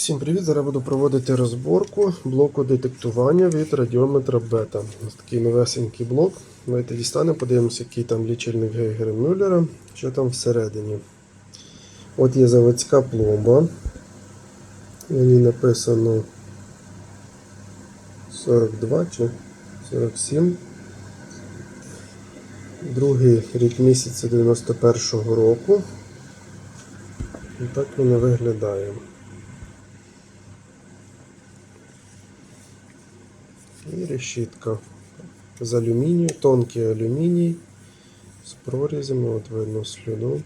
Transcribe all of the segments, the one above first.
Всім привіт! Зараз буду проводити розборку блоку детектування від радіометра бета. Ось такий новесенький блок. Давайте дістанемо, подивимося, який там лічильник Гейгера Мюллера, що там всередині. От є заводська пломба. На ній написано 42 чи 47. Другий рік місяця 91-го року. І так воно виглядає. І решітка з алюмінію, тонкий алюміній з прорізями, от видно сліду.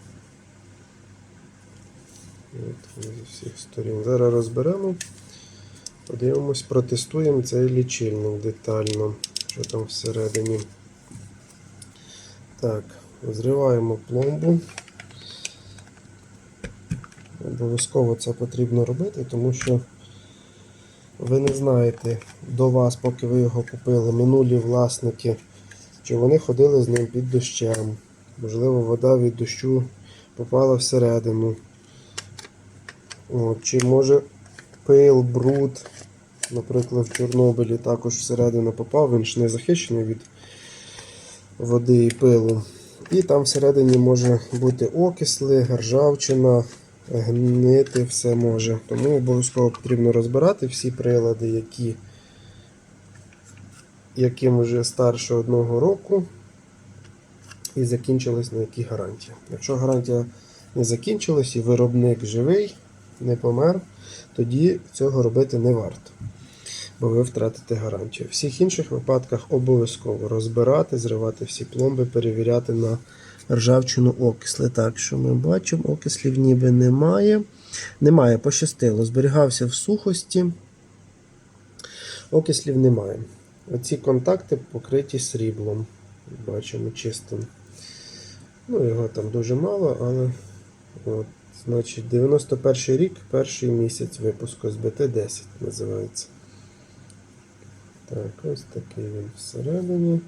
От, зі всіх сторін. Зараз розберемо, подивимось, протестуємо цей лічильник детально, що там всередині. Так, зриваємо пломбу. Обов'язково це потрібно робити, тому що ви не знаєте до вас, поки ви його купили, минулі власники, чи вони ходили з ним під дощем. Можливо, вода від дощу попала всередину. От, чи може пил, бруд, наприклад, в Чорнобилі також всередину попав, він ж не захищений від води і пилу. І там всередині може бути окисли, ржавчина, гнити все може. Тому обов'язково потрібно розбирати всі прилади, які яким вже старше одного року і закінчились на які гарантії. Якщо гарантія не закінчилась і виробник живий, не помер, тоді цього робити не варто. Бо ви втратите гарантію. В всіх інших випадках обов'язково розбирати, зривати всі пломби, перевіряти на ржавчину окисли. Так, що ми бачимо, окислів ніби немає. Немає, пощастило. Зберігався в сухості. Окислів немає. Оці контакти покриті сріблом. Бачимо чистим. Ну, його там дуже мало, але от, значить 91 рік, перший місяць випуску з БТ-10 називається. Так, ось такий він всередині.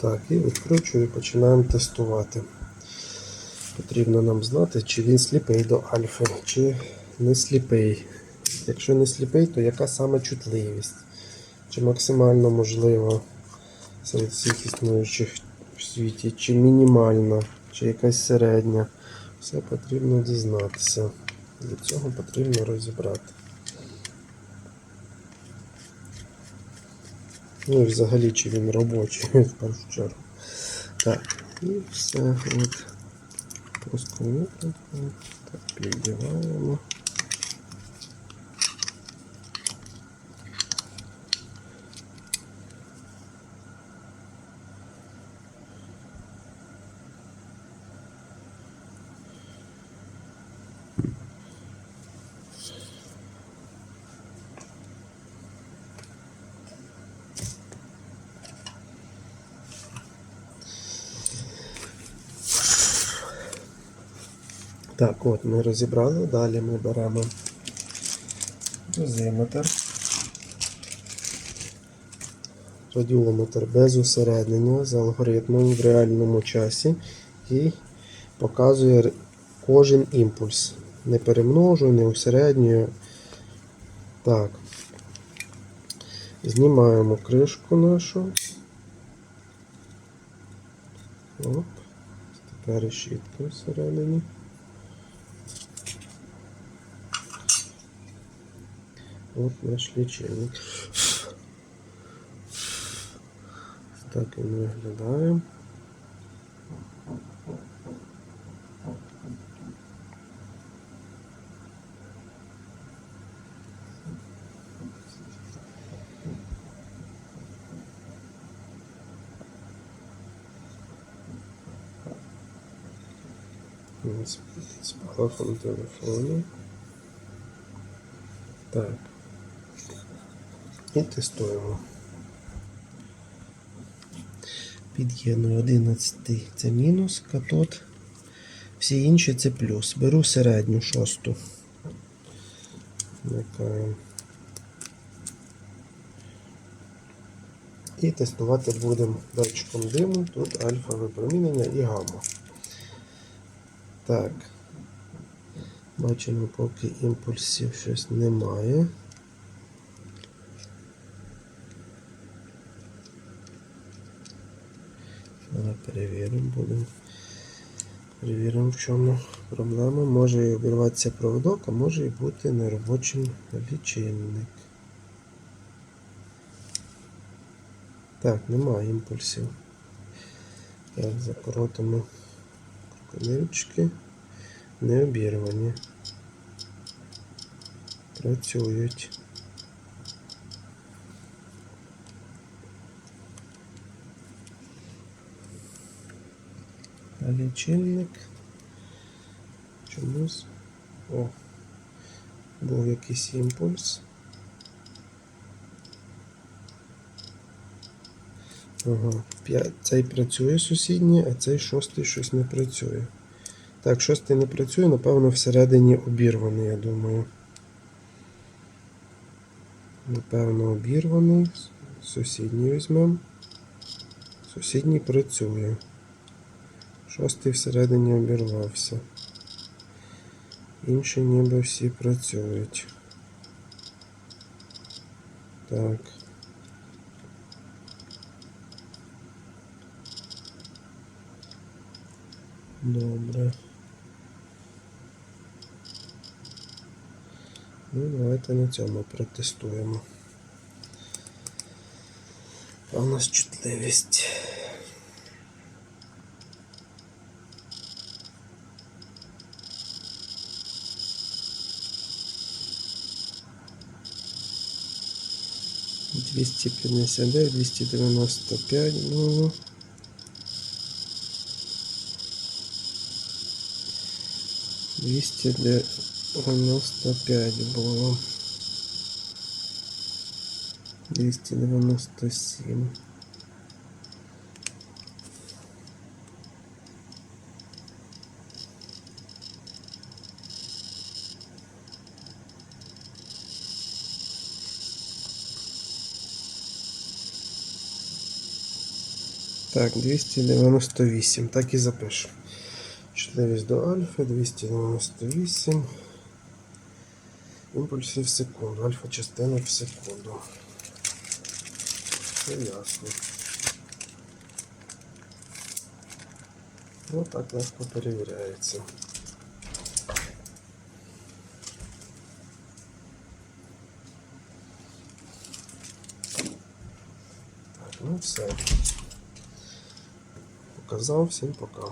Так, і відкручую і починаємо тестувати. Потрібно нам знати, чи він сліпий до альфи, чи не сліпий. Якщо не сліпий, то яка саме чутливість? Чи максимально можлива серед всіх існуючих в світі, чи мінімальна, чи якась середня. Все потрібно дізнатися. Для цього потрібно розібрати. Ну і взагалі, чи він робочий в першу чергу. Так, і все от Просто так піддіваємо. Так, от ми розібрали. Далі ми беремо дозиметр. Радіометр без усереднення з алгоритмом в реальному часі і показує кожен імпульс. Не перемножує, не усереднює. Так. Знімаємо кришку нашу. Оп. Тепер решітка всередині. От наш лічильник. Так він виглядає. З- Спалахом телефону. Так. І тестуємо. Під'єдную 11 це мінус катод. Всі інші це плюс. Беру середню шосту. І тестувати будемо датчиком диму. Тут альфа випромінення і гамма. Так. Бачимо, поки імпульсів щось немає. Але перевіримо, будемо. Перевіримо, в чому проблема. Може і обірватися проводок, а може і бути неробочим лічильник. Так, немає імпульсів. Так, закоротимо крокодильчики. Не обірвані. Працюють. Лічильник. Чомусь. О, був якийсь імпульс. Ага. Цей працює сусідній, а цей шостий щось не працює. Так, шостий не працює, напевно, всередині обірваний, я думаю. Напевно, обірваний. Сусідній візьмемо. Сусідній працює. Шостий всередині обірвався. Інші ніби всі працюють. Так. Добре. Ну, давайте на цьому протестуємо. А у нас чутливість. Двісті п'ятдесят дев'ять, двісті дев'яносто п'ять було. Було. Двісті дев'яносто сім. Так, 298. Так і запишу. Чутливість до альфа 298. Імпульсів в секунду. Альфа частинок в секунду. Все ясно. Ну так легко перевіряється. Так, ну все. Показав, всім пока.